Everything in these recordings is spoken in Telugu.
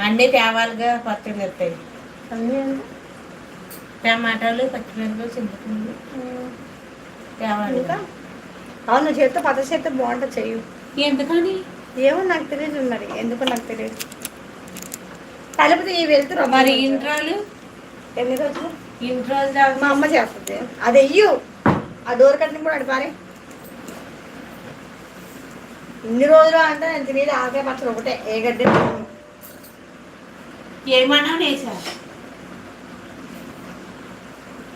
అన్నీ తేవాలిగా అంటే టమాటాలు పచ్చిమిరపకాయలు చింతపండు. తేవాలి. అవును చేస్తే పచ్చడి చేస్తే బాగుంటుంది చెయ్యి. ఎందుకని? ఏమో నాకు తెలియదు మరి. ఎందుకో నాకు తెలియదు కలిపితే ఈ వెళ్తురు మరి ఇన్ని రోజులు ఎన్ని రోజులు? దాకా? మా అమ్మ చేస్తుంది. అది వెయ్యు. ఆ డోర్ కట్టిన కూడా అడి పారే. ఇన్ని రోజులు అంటే నేను తినేది ఆకే పచ్చడి ఒకటే. ఏ గడ్డి ఏమన్నా వేసా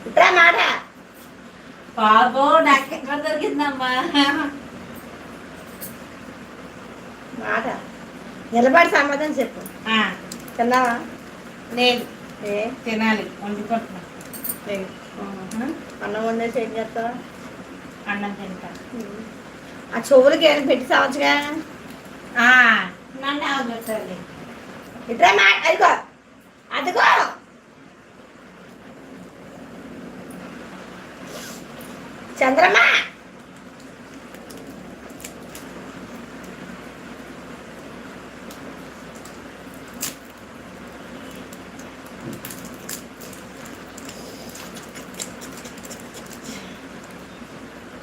ఇప్పుడే మాట? బాబో నాకు ఎక్కడ దొరికిందమ్మా? మాట. నిలబడి సమాధానం చెప్పు. ఆ, తిన్నావా? లేదు. ఏ? తినాలి. వండుకుంటున్నా లేదు. అన్నం వండేసి ఏం చేస్తావా? అన్నం తింటా. ఆ చెవులకి ఏమైనా పెట్టి సావచ్చుగా ఆ, నన్ను అవగొట్టాలి ఇట్లా మా అదిగో. అదిగో. చంద్రమ్మ.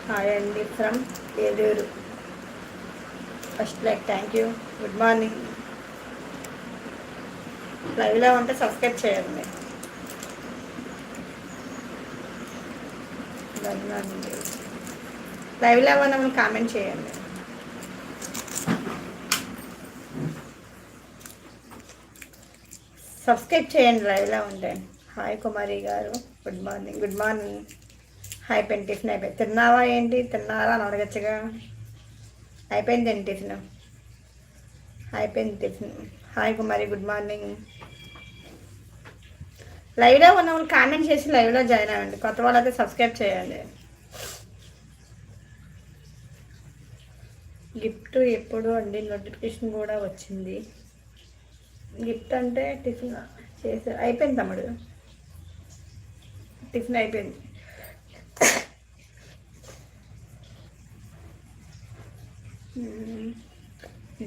హాయ్ అండి from Eluru. First like thank you. Good morning. లైవ్లో ఉంటే సబ్స్క్రైబ్ చేయండి. లైవ్లో ఉన్న కామెంట్ చేయండి. సబ్స్క్రైబ్ చేయండి లైవ్లో ఉంటే. Hi Kumari garu good morning good morning. Hi pen tiffin అయిపోయింది. తిన్నావా ఏంటి? తిన్నారా అని అడగచ్చుగా. అయిపోయింది ఏంటి టిఫిన్? అయిపోయింది tiffin. Hi Kumari good morning. లైవ్లో ఉన్న వాళ్ళు కామెంట్ చేసి లైవ్లో జాయిన్ అవ్వండి. కొత్త వాళ్ళు అయితే సబ్స్క్రైబ్ చేయండి. గిఫ్ట్ ఎప్పుడు అండి నోటిఫికేషన్ కూడా వచ్చింది. గిఫ్ట్ అంటే టిఫిన్ చేసే అయిపోయింది తమ్ముడు. టిఫిన్ అయిపోయింది. Hmm.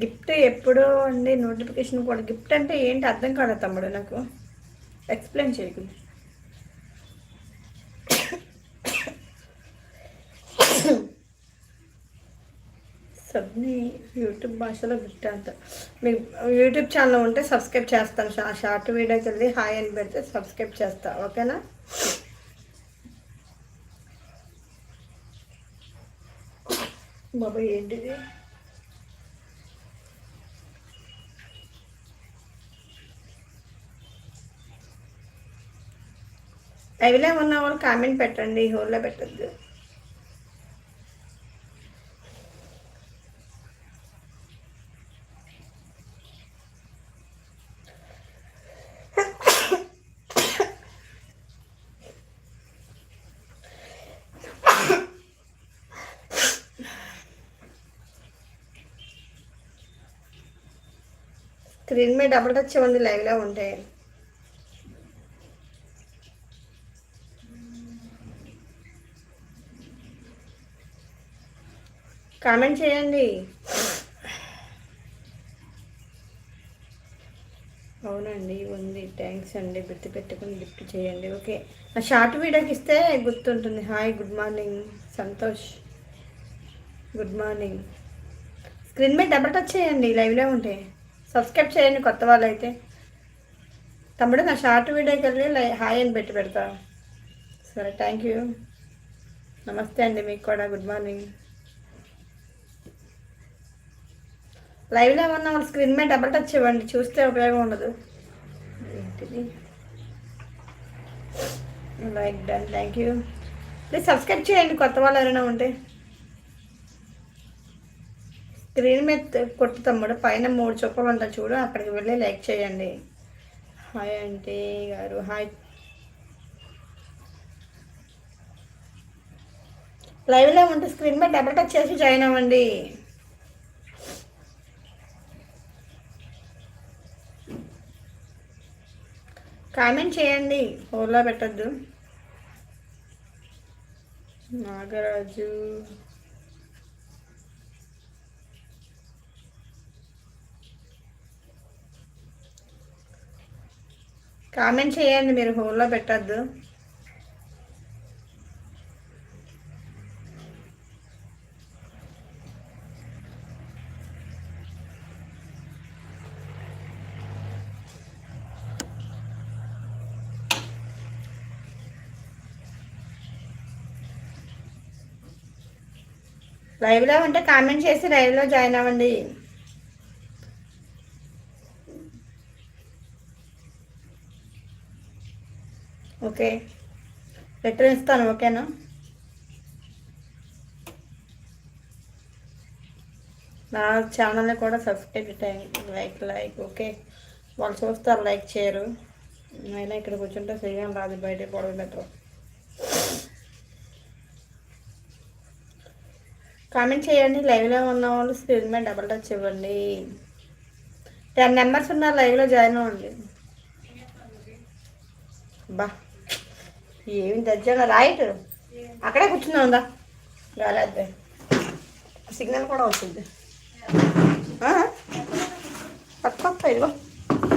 గిఫ్ట్ ఎప్పుడో అండి నోటిఫికేషన్ కూడా. గిఫ్ట్ అంటే ఏంటి అర్థం కాదు తమ్ముడు నాకు? ఎక్స్ప్లెయిన్ చేయకుండా సబ్ని యూట్యూబ్ భాషలో గిఫ్ట్ అంత మీకు యూట్యూబ్ ఛానల్ ఉంటే సబ్స్క్రైబ్ చేస్తాను. షా షార్ట్ వీడియోకి వెళ్ళి హాయ్ అని పెడితే సబ్స్క్రైబ్ చేస్తా. ఓకేనా? బాబా ఏంటిది? లైవ్లో ఉన్న వాళ్ళు కామెంట్ పెట్టండి హోల్లో పెట్టద్దు. స్క్రీన్ మీద డబుల్ టచ్ ఉంది లైవ్లో ఉంటే. కామెంట్ చేయండి. అవునండి ఉంది. థ్యాంక్స్ అండి. గుర్తు పెట్టుకుని గిఫ్ట్ చేయండి. ఓకే. నా షార్ట్ వీడియోకి ఇస్తే గుర్తుంటుంది. Hi good morning. Santosh. Good morning. Screen మీద డబల్ టచ్ చేయండి. లైవ్లో ఉంటే. సబ్స్క్రైబ్ చేయండి కొత్త వాళ్ళు అయితే తమ్ముడు నా షార్ట్ వీడియోకి వెళ్ళి లై హాయ్ అని పెట్టి పెడతా. సరే థ్యాంక్ యూ. నమస్తే అండి మీకు కూడా. Good morning. లైవ్లో ఏమన్నా వాళ్ళ స్క్రీన్ మీద డబల్ టచ్ ఇవ్వండి చూస్తే ఉపయోగం ఉండదు. ఏంటిది? Like done thank you please subscribe చేయండి కొత్త వాళ్ళు ఎవరైనా ఉంటే. స్క్రీన్ మీద కొట్టు తమ్ముడు పైన మూడు చుక్కలు ఉంటాయి చూడు అక్కడికి వెళ్ళి లైక్ చేయండి. హాయ్ ఆంటీ గారు హాయ్ లైవ్లో ఉంటే స్క్రీన్ మీద డబల్ టచ్ చేసి జాయిన్ అవ్వండి. కామెంట్ చేయండి. ఓలా పెట్టద్దు. నాగరాజు. కామెంట్ చేయండి. మీరు హోల్లో పెట్టద్దు. లైవ్లో ఉంటే కామెంట్ చేసి లైవ్లో జాయిన్ అవ్వండి. ఓకే. లెటర్ ఇస్తాను ఓకేనా? నా ఛానల్ని కూడా సబ్స్క్రైబ్ చేయండి. Like like okay. వాళ్ళు చూస్తారు లైక్ చేయరు. అయినా ఇక్కడ కూర్చుంటే చేయడం రాదు బయట పొడవ లెటర్ కామెంట్ చేయండి లైవ్లో ఉన్న వాళ్ళు స్క్రీన్ మీద డబల్ టచ్ ఇవ్వండి. టెన్ నెంబర్స్ ఉన్న లైవ్లో జాయిన్ అవ్వండి. బా ఏమి దజ్జంగా రైట్ అక్కడే కూర్చున్నా ఉందా? రాలేదు సిగ్నల్ కూడా వస్తుంది. పక్క ఇదిగో.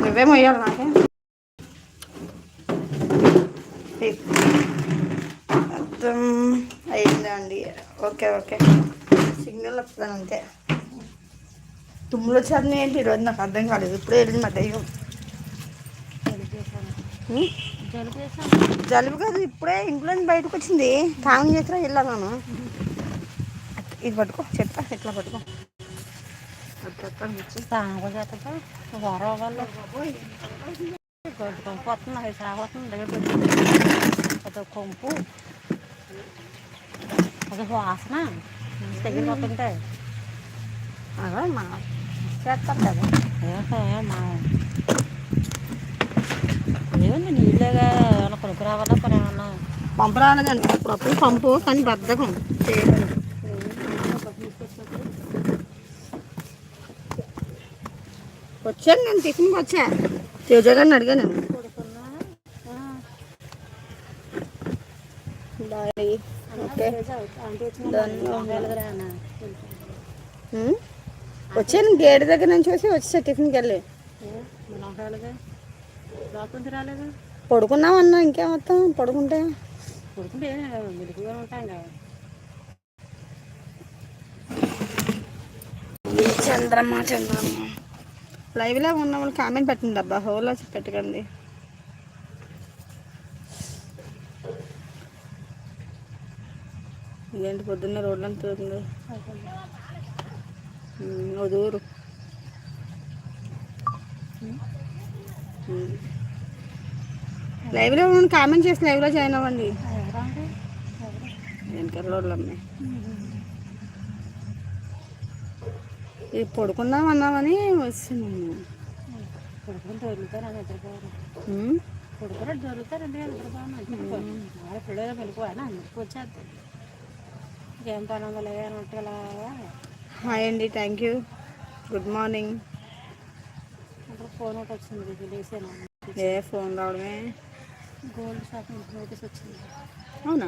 నువ్వేమో వేయాలి నాకే. అర్థం అయిందండి. Okay okay. సిగ్నల్ వస్తుంది అంతే. తుమ్ములు వచ్చారని ఏంటి? ఈరోజు నాకు అర్థం కాలేదు. ఇప్పుడే వెళ్ళింది మా దయ్యం? జలుబు కాదు ఇప్పుడే ఇంట్లో బయటకు వచ్చింది. తాగం చేసినా వెళ్ళాను ఇది పట్టుకో చెత్త ఇట్లా పట్టుకో. సాగుతుంది దగ్గర కొంపు అది వాసన. దగ్గర పోతుంటే అదే మా కదా మా ఏముంది నీళ్ళగా ఏమైనా కొనుక్కు రావాలా పని ఏమన్నా? పంపు రాలేదండి అప్పుడప్పుడు పంపు కానీ చేయలేదు వచ్చాను నేను టిఫిన్కి వచ్చా? తేజ గారిని అడిగాను కొడుకున్నా బాయ్ ఓకే ఆంటీ Done. వచ్చిన గేట్ దగ్గర నుంచి వచ్చి వచ్చా టిఫిన్కి వెళ్ళి. పడుకున్నాం అన్నా ఇంకేమొత్తాం పడుకుంటే. ఉంటాం కదా. చంద్రమ్మ చంద్రమ్మ. లైవ్లో ఉన్న వాళ్ళు కామెంట్ పెట్టండి అబ్బా హోలో పెట్టకండి. ఇదేంటి పొద్దున్న రోడ్లంతా ఉంది వదూరు లైవ్లో కామెంట్ చేసి లైవ్లో జాయిన్ అవ్వండి. వెనకాల రోడ్లు అమ్మాయి ఇది పడుకుందాం అన్నామని ఉమ్. కొడుకుని దొరుకుతారండి పని ఉందో లేదంటే ఇలా హాయ్ అండి థ్యాంక్ యూ గుడ్ మార్నింగ్ అప్పుడు ఫోన్ ఒకటి వచ్చింది లేసాను? ఏ ఫోన్ రావడమే? గోల్డ్ షాప్ నుంచి నోటీస్ వచ్చింది. అవునా.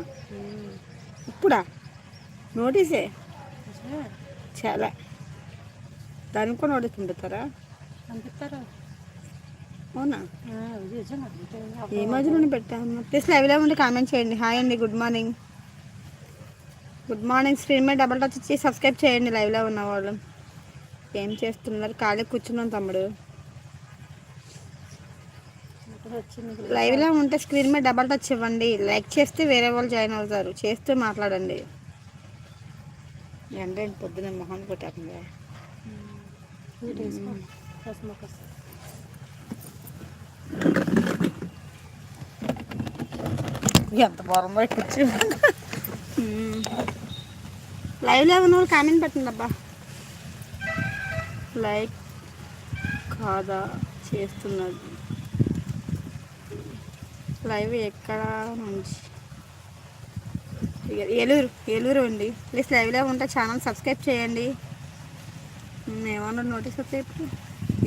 ఇప్పుడా? నోటీసే? చాలా. దానికి కూడా నోటీస్ పంపుతారా పంపిస్తారు. అవునా. ఈ మధ్యలోనే పెట్టాను. ప్లీజ్ లైవ్లో ఉండి కామెంట్ చేయండి. హాయ్ అండి good morning good morning screen మీద డబల్ టచ్ ఇచ్చి సబ్స్క్రైబ్ చేయండి. లైవ్లో ఉన్న వాళ్ళు. ఏం చేస్తున్నారు? ఖాళీ కూర్చున్నాం తమ్ముడు. లైవ్లో ఉంటే స్క్రీన్ మీద డబల్ టచ్ ఇవ్వండి. లైక్ చేస్తే వేరే వాళ్ళు జాయిన్ అవుతారు. చేస్తూ మాట్లాడండి. ఎండేంటి పొద్దున్న మొహం ఒకసారి ఎంత బాగుందో కూర్చో లైవ్లో ఉన్న వాళ్ళు కామెంట్ పెట్టండి అబ్బా లైక్ కాదా చేస్తున్నది. లైవ్ ఎక్కడ నుంచి? ఏలూరు ఏలూరు అండి. ప్లీజ్ లైవ్లో ఉంటే ఛానల్ సబ్స్క్రైబ్ చేయండి. ఏమన్నా నోటీస్ వస్తాయి ఇప్పుడు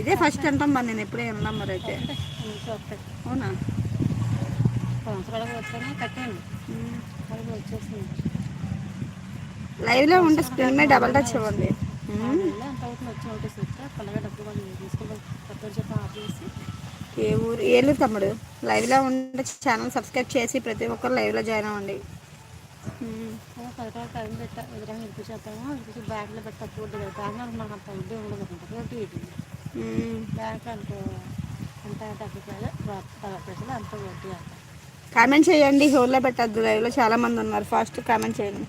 ఇదే ఫస్ట్ అంటాం మరి నేను ఎప్పుడే విన్నాం మరి అయితే. అవునా? వచ్చేసింది లైవ్లో ఉంటే స్క్రీన్ మీద డబల్ టచ్ ఇవ్వండి. వచ్చి ఏ ఊరు ఏళ్ళు తమ్ముడు లైవ్లో ఉండే ఛానల్ సబ్స్క్రైబ్ చేసి ప్రతి ఒక్కరు లైవ్లో జాయిన్ అవ్వండి. పెట్టా మనకు అంత ఉండదు అంత అంత కామెంట్ చేయండి హోల్లో పెట్టద్దు లైవ్లో చాలా మంది ఉన్నారు. ఫాస్ట్ కామెంట్ చేయండి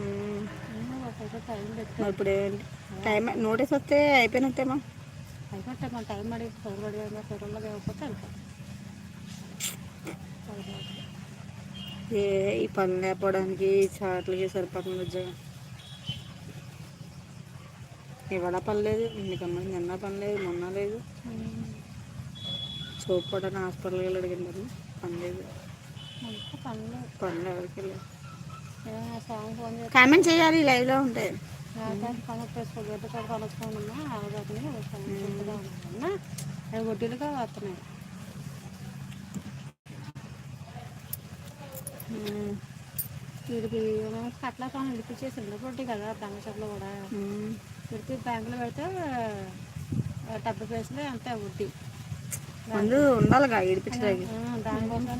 మ్మ్. నేను ఒక రూపాయలు టైం పెట్టా మరి ఇప్పుడు టైం నోటీస్ వస్తే అయిపోయినట్టేమో అయిపోతే మన టైం పడి పది పడి పొలంలో లేకపోతే ఏ ఈ పనులు లేకపోవడానికి చాట్లకి సరిపోతుంది ఉద్యోగం. ఇవాళ పని లేదు ఇందుకమ్మ నిన్న పని లేదు మొన్న లేదు. చూపుకోవడానికి హాస్పిటల్కి వెళ్ళి అడిగింది పని లేదు. పనులు పనులు ఎవరికి లేదు ఏమైనా సాంగ్ ఫోన్ చేస్తే కామెంట్ చేయాలి లైవ్లో ఉంటే. దానికి పని వచ్చేసుకో గడ్డ కూడా అవి వడ్డీలుగా వస్తున్నాయి. మ్మ్. వీడికి కట్ల పనులు ఇడిపించేసి వడ్డీ కదా చెట్లు కూడా. పెడితే బ్యాంకులో పెడితే డెబ్బై పైసలు అంతే వడ్డీ. ఉండాలిగా ఏడిపించడానికి ఆ, దానికోసమే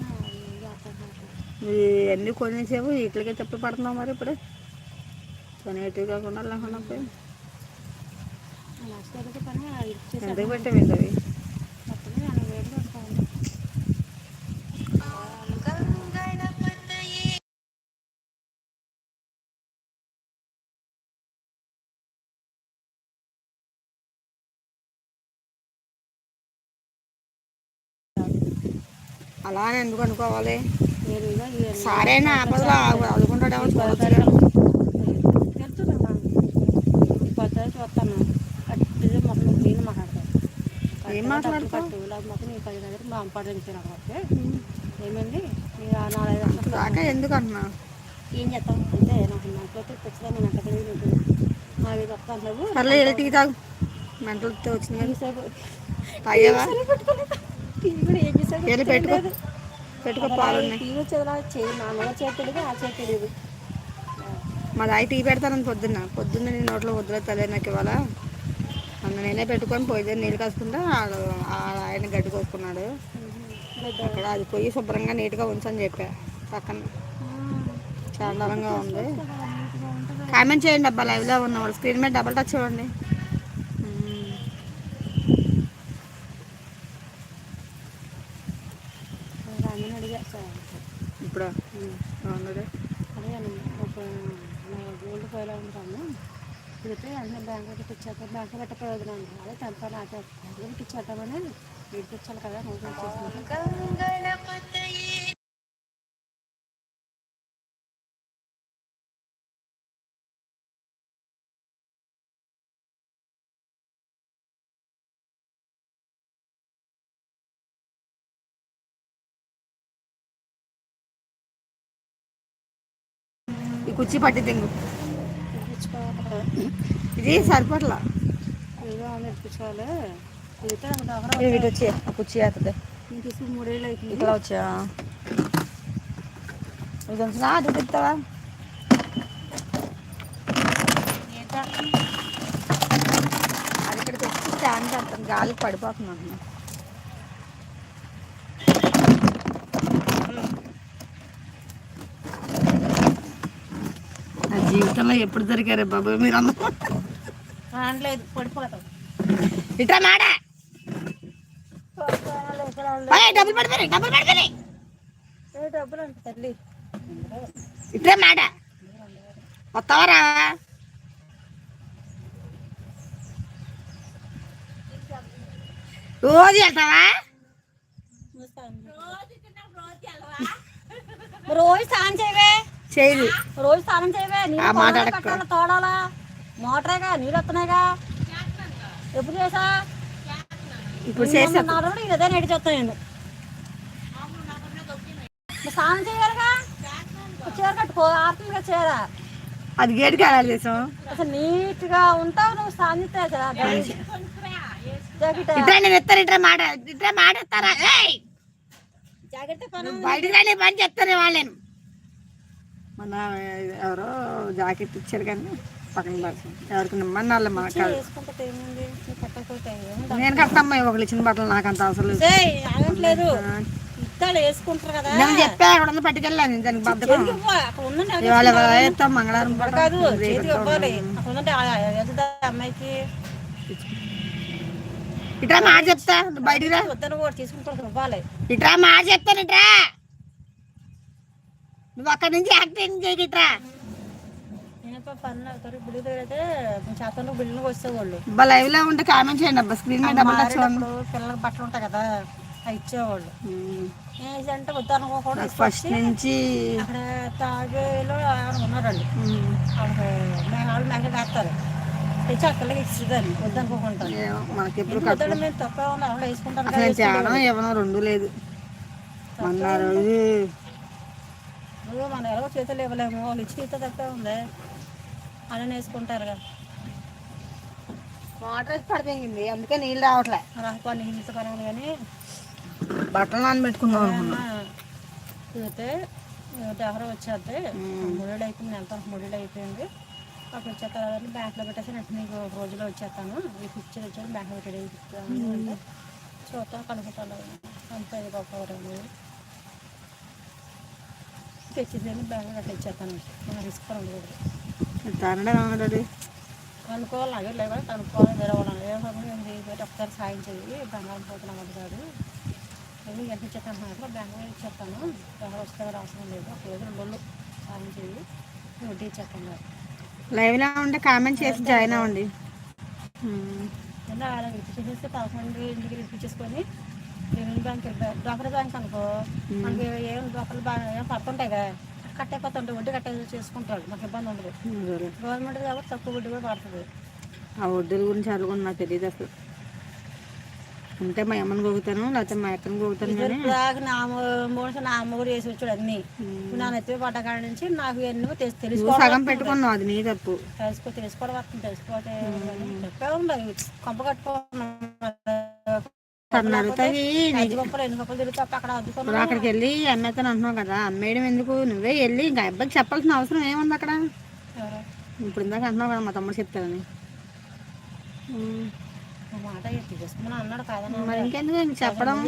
ఇవన్నీ కొనేసేపు వీటికే తప్పి పడుతున్నావు మరి ఇప్పుడు. కొనేటివి కాకుండా లేకుండా పోయి. పని ఎందుకు పెట్టావు అవి? మొత్తం అలానే ఎందుకు అనుకోవాలి? సారైనా ఆపదలో మాట్లాడతాను. ఏం మాట్లాడతావు? వందలు దాకా ఎందుకు అంటున్నా ఏం చేస్తాం? అంటే నాకు నాకైతే ఖచ్చితంగా నేను అక్కడ నీకు నాలుగైదు వస్తాను నువ్వు సర్లే వెళ్ళి టీ తాగు. మెంటల్ వచ్చింది టీవీ కూడా ఏం చేసావు వెళ్ళి పెట్టుకో. పెట్టుకో పాలు ఉన్నాయి మా దాయి టీ పెడతానని పొద్దున్న. పొద్దున్న నీ నోట్లో వదిలేతుంది నాకు ఇవాళ అన్న నేనే పెట్టుకొని పోయి నీళ్ళు కాసుకుంటా ఆయన గడ్డి కోసుకున్నాడు. అక్కడ అది పోయి శుభ్రంగా నీట్గా ఉంచని చెప్పా. పక్కన. చాండాలంగా ఉంది. కామెంట్ చేయండి అబ్బా లైవ్లో ఉన్న వాళ్ళు. స్క్రీన్ మీద డబల్ టచ్ చూడండి మ్మ్. అన్నీ అడిగా ఇప్పుడు బాగున్నది అదే ఒక గోల్డ్ ఫైల్ ఉంటాను పెడితే అన్నీ బ్యాంకుకి ఇచ్చేస్తాం పెట్ట ప్రయోజనం అదే టెన్త్ నాకు బ్యాంకుకి ఇచ్చేద్దామని కదా నువ్వు చేసేసి ఈ కుర్చీ పట్టి తింగు ఇది నాకు దగ్గర ఇటు వచ్చి కుర్చీ అవుతుంది మూడేళ్ళు అవుతుంది ఇక్కడ వచ్చా ఇది ఉంచునా అటు తిప్పుతావా? ఏంటా? అది ఇక్కడ తెచ్చి స్టాండ్ గాలికి పడిపోతుంది జీవితంలో ఎప్పుడు దొరికారే బాబు? మీరు అందరూ రానలేదు పడిపోతాం. ఇట్రా మాడ. డబ్బులు పడిపోయి డబ్బులు పడిపోయి ఏ డబ్బులు అంటే తల్లి? ఇట్రా మాడ. వస్తావా రావా? రోజు వెళ్తావా? రోజు స్నానం చేయవే. చేయదు రోజు స్నానం చేయవే ఆ నీళ్ళు మాట కొనాలి, అడక్కు. పెట్టాలి, తోడాలా? మోటరేగా నీళ్ళు వస్తున్నాయిగా ఎప్పుడు చేసా ఇప్పుడు చేసా ఇదే చేస్తాను నేను. మరి స్నానం చేయాలిగా చీర కట్టుకో ఆర్తంగా చీర. అది చేసాం. అసలు నీట్గా ఉంటావు నువ్వు స్నానం చేస్తే కదా జాకెట్. ఇట్రా నేను ఎత్తాను ఇట్రా మాట మాట! జాకెట్ పని చెప్తాను వాళ్ళని. మన ఎవరో జాకెట్ ఇచ్చారు కానీ పక్కన పెడతాం ఎవరికి నిమ్మని వాళ్ళ మాట ఇచ్చి వేసుకుంటే ఏముంది నీ పట్టకపోతే ఏముంది నేను కట్టమ్మా ఒకళ్ళు ఇచ్చిన బట్టలు నాకు అంత అవసరం లేదు. నేను చెప్పా అక్కడ ఉంది పట్టుకెళ్ళాను దానికి బద్దకం. ఇవాళ వేస్తాం మంగళవారం. కాదు అమ్మాయికి. ఇట్రా మాట చెప్తా బయటికి రా. ఇట్రా మాట చెప్తాను ఇట్రా. నువ్వు అక్కడి నుంచి యాక్టింగ్ అబ్బా లైవ్లో ఉంటే కామెంట్ చేయండి అబ్బా స్క్రీన్ మీద ఉంది మారేటప్పుడు పిల్లలకి బట్టలు ఉంటాయి కదా అవి ఇచ్చేవాళ్ళు. అంటే వద్దనుకోకుండా ఫస్ట్ నుంచి అక్కడ తాగేలో ఎవరు ఉన్నారండి. మేఘాలు మేఘలు వేస్తారు తెచ్చి అక్కడికి ఇచ్చేదాన్ని ఎందుకు వద్దండి? మేము వేసుకుంటారు అసలు తేడా ఏమన్నా రెండు లేదు. మొన్న రోజు నువ్వు మన ఎలాగో చేతులు ఇవ్వలేము. వాళ్ళు ఇచ్చి చేత తక్కువ ఉంది. అలా వేసుకుంటారు కదా. వాటర్ పడిపోయింది. అందుకే నీళ్ళు రావట్లే. నాకు హింస పని కానీ. బట్టలు నానబెట్టుకుందాం కుదిరితే ఎవరో వచ్చేస్తే మూడేళ్ళు అయిపోయింది ఎంత మూడేళ్ళు అయిపోయింది. అప్పుడు వచ్చేస్తారు కదండి బ్యాంక్లో పెట్టేసి నేను మీకు ఒక రోజులో వచ్చేస్తాను. మీకు ఇచ్చేది వచ్చాను బ్యాంక్లో పెట్టేది అంటే చూద్దాం కనుక్కుంటాను అంత ఇది గొప్ప తెచ్చేసి బ్యాంక్లో అట్లా ఇచ్చేస్తాను మన రిస్క్ ఏమన్నాడు అనుకోవాలి అదే లేదా కనుక్కోవాలి వేరే వాళ్ళని ఏ పని ఏం చేయబట్టి ఒకసారి సాయం చేయి. బంగారం పోతున్నాం కాదు. అది ఎంత ఇచ్చేస్తాను మాత్రం బ్యాంకులో ఇచ్చేస్తాను. ఎవరు వస్తే అవసరం లేదు. ఒక రోజు రెండు రోజులు సాయం చేయి. నేను వడ్డీ ఇచ్చేస్తాను లైవ్లో ఉంటే కామెంట్ చేసి జాయిన్ అవ్వండి. అలా ఇప్పించేస్తే పదకొండు ఇంటికి ఇప్పించేసుకొని యూనియన్ బ్యాంక్ బ్యాంక్ అనుకో మనకి ఏం బాగా ఏం పడుతుంటాయి కదా కట్టయిపోతుంటాయి వడ్డీ కట్టే చేసుకుంటాడు మాకు ఇబ్బంది ఉండదు. గవర్నమెంట్ కాబట్టి తక్కువ వడ్డీ కూడా పడుతుంది. ఆ వడ్డీల గురించి అడుగుని నాకు తెలియదు అసలు. అంటే మా అమ్మని గోగుతాను లేకపోతే మా అక్కని గోగుతాను నా మోసం నా అమ్మ కూడా వేసి వచ్చాడు అన్ని. నా నెత్తి పడ్డ కాడ నుంచి నాకు ఎన్నో తెలు- నువ్వు తెలుసుకోవడం సగం పెట్టుకున్నావు అది నీ తప్పు. తెలుసుకో తెలుసుకోవడం వస్తుంది తెలుసుకోతే చెప్పే ఉండదు కొంప కట్టుకున్నాం అక్కడ అద్దుకున్నాం ఇప్పుడు అక్కడికి వెళ్ళి అమ్మేతను అంటున్నావు కదా అమ్మేయడం ఎందుకు? నువ్వే వెళ్ళి ఇంకా అబ్బాయికి చెప్పాల్సిన అవసరం ఏముంది అక్కడ? ఇప్పుడు ఇందాక అంటున్నావు కదా మా తమ్ముడు చెప్తాడని. ఉమ్. నా మాట ఎత్తి చేసుకున్నా అన్నాడు కాదన్నా మరి ఇంకెందుకు ఇంక చెప్పడం?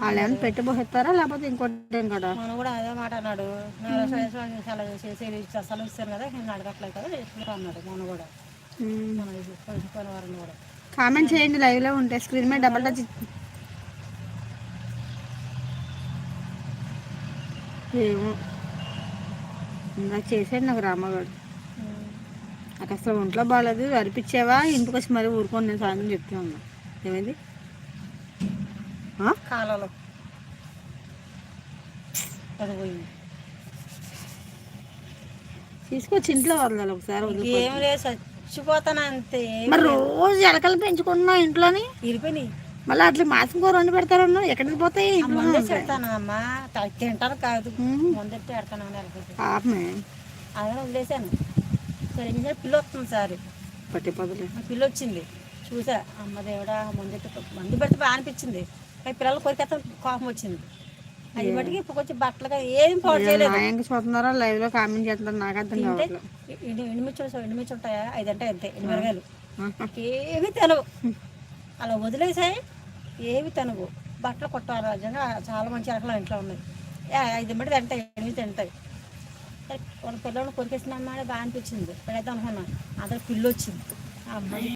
వాళ్ళు ఏమైనా పెట్టి పోతారా లేకపోతే ఇంకోటి ఇంకోట మనం కూడా అదే మాట అన్నాడు. నేను సెలవు ఇస్తాను కదా అడగట్లేదు కదా అన్నాడు. కూడా. మన వారం కూడా. కామెంట్ చేయండి లైవ్లో ఉంటే. స్క్రీన్ మీద డబల్ టచ్ ఏమో. చేసాడు నాకు రామగాడు. ఉమ్. నాకు అసలు ఒంట్లో బాగాలేదు అరిపించావా? ఇంటికి వచ్చి మరీ ఊరుకోండి నేను సాయంత్రం చెప్తే ఉన్నా. ఏమైంది? కాలలో. తీసుకొచ్చి ఇంట్లో వదలాలి ఒకసారి ఏం లేదు చచ్చిపోతాను అంతే మరి రోజు ఎలకలు పెంచుకుంటున్నావు ఇంట్లోని? ఇరిపోయినాయి. మళ్ళీ అట్లా మాసం కూర వండి పెడతారు ఎక్కడికి పోతాయి ఇంట్లో? ముందే పెడతాను అమ్మా. తింటాను కాదు. ముందే పెడతాను పాపమే అదే వదిలేసాను సరే పిల్ల వస్తుంది సార్. పిల్ల వచ్చింది. చూసా అమ్మ దేవుడా ముందు మందు పెడితే బాగా అనిపించింది. కానీ పిల్లలు కొరికేస్తాం కోపం వచ్చింది. అది మటుకి ఇప్పుడు కొంచెం బట్టలుగా ఏం పాడు చేయలేదు. న్యాయంగా చూస్తున్నారా? లైవ్లో కామెంట్ చేస్తున్నారు. నాకు అర్థం తింటే కావట్లేదు. ఎండు ఎండుమిర్చి ఎండుమిర్చి ఉంటాయా ఐదు అంటే అంతే ఎనిమిరగాయలు ఏమి తినవు. అలా వదిలేసాయి ఏమి తినవు. బట్టలు కొట్టాలి నిజంగా చాలా మంచి అరకలు ఇంట్లో ఉన్నాయి. ఏ, ఐదు మట్టి తింటాయి ఎనిమిది తింటాయి. వాళ్ళ పిల్లలు కొరికేసిన అమ్మాయి బాగా అనిపించింది. పెడదాం అనుకున్నాను అదే పిల్లి వచ్చింది ఆ అమ్మాయి